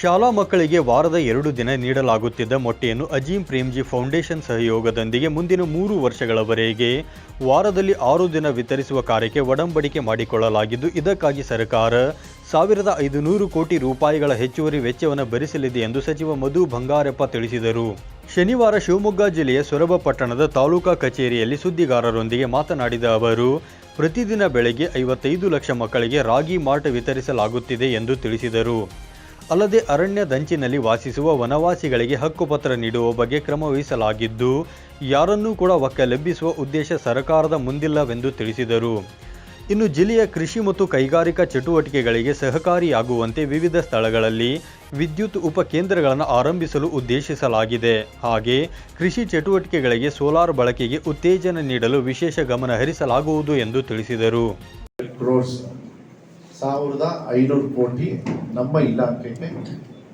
ಶಾಲಾ ಮಕ್ಕಳಿಗೆ ವಾರದ ಎರಡು ದಿನ ನೀಡಲಾಗುತ್ತಿದ್ದ ಮೊಟ್ಟೆಯನ್ನು ಅಜೀಂ ಪ್ರೇಮ್ಜಿ ಫೌಂಡೇಶನ್ ಸಹಯೋಗದೊಂದಿಗೆ ಮುಂದಿನ ಮೂರು ವರ್ಷಗಳವರೆಗೆ ವಾರದಲ್ಲಿ ಆರು ದಿನ ವಿತರಿಸುವ ಕಾರ್ಯಕ್ಕೆ ಒಡಂಬಡಿಕೆ ಮಾಡಿಕೊಳ್ಳಲಾಗಿದ್ದು, ಇದಕ್ಕಾಗಿ ಸರ್ಕಾರ ಸಾವಿರದ ಐದುನೂರು ಕೋಟಿ ರೂಪಾಯಿಗಳ ಹೆಚ್ಚುವರಿ ವೆಚ್ಚವನ್ನು ಭರಿಸಲಿದೆ ಎಂದು ಸಚಿವ ಮಧು ಬಂಗಾರಪ್ಪ ತಿಳಿಸಿದರು. ಶನಿವಾರ ಶಿವಮೊಗ್ಗ ಜಿಲ್ಲೆಯ ಸೊರಬ ಪಟ್ಟಣದ ತಾಲೂಕಾ ಕಚೇರಿಯಲ್ಲಿ ಸುದ್ದಿಗಾರರೊಂದಿಗೆ ಮಾತನಾಡಿದ ಅವರು, ಪ್ರತಿದಿನ ಬೆಳಗ್ಗೆ ಐವತ್ತೈದು ಲಕ್ಷ ಮಕ್ಕಳಿಗೆ ರಾಗಿ ಮಾರ್ಟ್ ವಿತರಿಸಲಾಗುತ್ತಿದೆ ಎಂದು ತಿಳಿಸಿದರು. ಅಲ್ಲದೆ ಅರಣ್ಯದಂಚಿನಲ್ಲಿ ವಾಸಿಸುವ ವನವಾಸಿಗಳಿಗೆ ಹಕ್ಕುಪತ್ರ ನೀಡುವ ಬಗ್ಗೆ ಕ್ರಮ ವಹಿಸಲಾಗಿದ್ದು, ಯಾರನ್ನೂ ಕೂಡ ಒಕ್ಕಲೆಬ್ಬಿಸುವ ಉದ್ದೇಶ ಸರ್ಕಾರದ ಮುಂದಿಲ್ಲವೆಂದು ತಿಳಿಸಿದರು. ಇನ್ನು ಜಿಲ್ಲೆಯ ಕೃಷಿ ಮತ್ತು ಕೈಗಾರಿಕಾ ಚಟುವಟಿಕೆಗಳಿಗೆ ಸಹಕಾರಿಯಾಗುವಂತೆ ವಿವಿಧ ಸ್ಥಳಗಳಲ್ಲಿ ವಿದ್ಯುತ್ ಉಪಕೇಂದ್ರಗಳನ್ನು ಆರಂಭಿಸಲು ಉದ್ದೇಶಿಸಲಾಗಿದೆ. ಹಾಗೆ ಕೃಷಿ ಚಟುವಟಿಕೆಗಳಿಗೆ ಸೋಲಾರ್ ಬಳಕೆಗೆ ಉತ್ತೇಜನ ನೀಡಲು ವಿಶೇಷ ಗಮನ ಹರಿಸಲಾಗುವುದು ಎಂದು ತಿಳಿಸಿದರು. ಸಾವಿರದ ಐನೂರು ಕೋಟಿ ನಮ್ಮ ಇಲಾಖೆಗೆ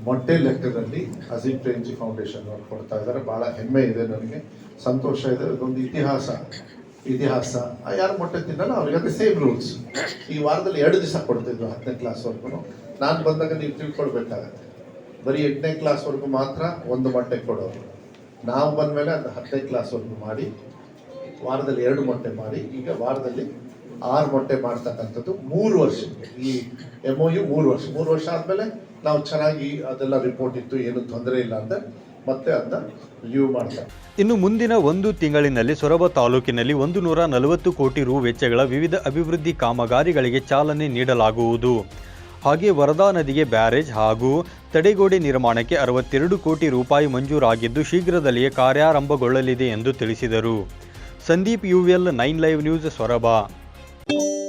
ಮೊಟ್ಟೆ ಲೆಕ್ಕದಲ್ಲಿ ಅಜೀಂ ಪ್ರೇಮ್ಜಿ ಫೌಂಡೇಶನ್ ಅವರು ಕೊಡ್ತಾ ಇದ್ದಾರೆ. ಭಾಳ ಹೆಮ್ಮೆ ಇದೆ ನನಗೆ. ಸಂತೋಷ ಇದೆ. ಇದೊಂದು ಇತಿಹಾಸ. ಇತಿಹಾಸ. ಯಾರು ಮೊಟ್ಟೆ ತಿನ್ನಲ್ಲ ಅವ್ರಿಗೆ ಸೇಮ್ ರೂಲ್ಸ್ ಈ ವಾರದಲ್ಲಿ ಎರಡು ದಿವಸ ಕೊಡ್ತಿದ್ವು ಹತ್ತನೇ ಕ್ಲಾಸ್ವರೆಗೂ ನಾನು ಬಂದಾಗ ನೀವು ತಿಳ್ಕೊಳ್ಬೇಕಾಗತ್ತೆ. ಬರೀ ಎಂಟನೇ ಕ್ಲಾಸ್ವರೆಗೂ ಮಾತ್ರ ಒಂದು ಮೊಟ್ಟೆ ಕೊಡೋರು. ನಾವು ಬಂದಮೇಲೆ ಅದು ಹತ್ತನೇ ಕ್ಲಾಸ್ವರೆಗೂ ಮಾಡಿ, ವಾರದಲ್ಲಿ ಎರಡು ಮೊಟ್ಟೆ ಮಾಡಿ, ಈಗ ವಾರದಲ್ಲಿ ಆರು ಮೊಟ್ಟೆ ಮಾಡ್ತಕ್ಕಂಥದ್ದು ಮೂರು ವರ್ಷ ಈ ಎಂ ಒ ಯು ಮೂರು ವರ್ಷ. ಮೂರು ವರ್ಷ ಆದಮೇಲೆ ನಾವು ಚೆನ್ನಾಗಿ ಅದೆಲ್ಲ ರಿಪೋರ್ಟ್ ಇತ್ತು, ಏನು ತೊಂದರೆ ಇಲ್ಲ ಅಂತ ಮತ್ತೆ ಅದನ್ನ ರಿವ್ಯೂ ಮಾಡ್ತಾರೆ ಇನ್ನು ಮುಂದಿನ ಒಂದು ತಿಂಗಳಿನಲ್ಲಿ ಸೊರಬ ತಾಲೂಕಿನಲ್ಲಿ ಒಂದು ನೂರ ನಲವತ್ತು ಕೋಟಿ ರು ವೆಚ್ಚಗಳ ವಿವಿಧ ಅಭಿವೃದ್ಧಿ ಕಾಮಗಾರಿಗಳಿಗೆ ಚಾಲನೆ ನೀಡಲಾಗುವುದು. ಹಾಗೆ ವರದಾ ನದಿಗೆ ಬ್ಯಾರೇಜ್ ಹಾಗೂ ತಡೆಗೋಡೆ ನಿರ್ಮಾಣಕ್ಕೆ ಅರವತ್ತೆರಡು ಕೋಟಿ ರೂಪಾಯಿ ಮಂಜೂರಾಗಿದ್ದು ಶೀಘ್ರದಲ್ಲಿಯೇ ಕಾರ್ಯಾರಂಭಗೊಳ್ಳಲಿದೆ ಎಂದು ತಿಳಿಸಿದರು. Sandeep UL nine live news Soraba. thank you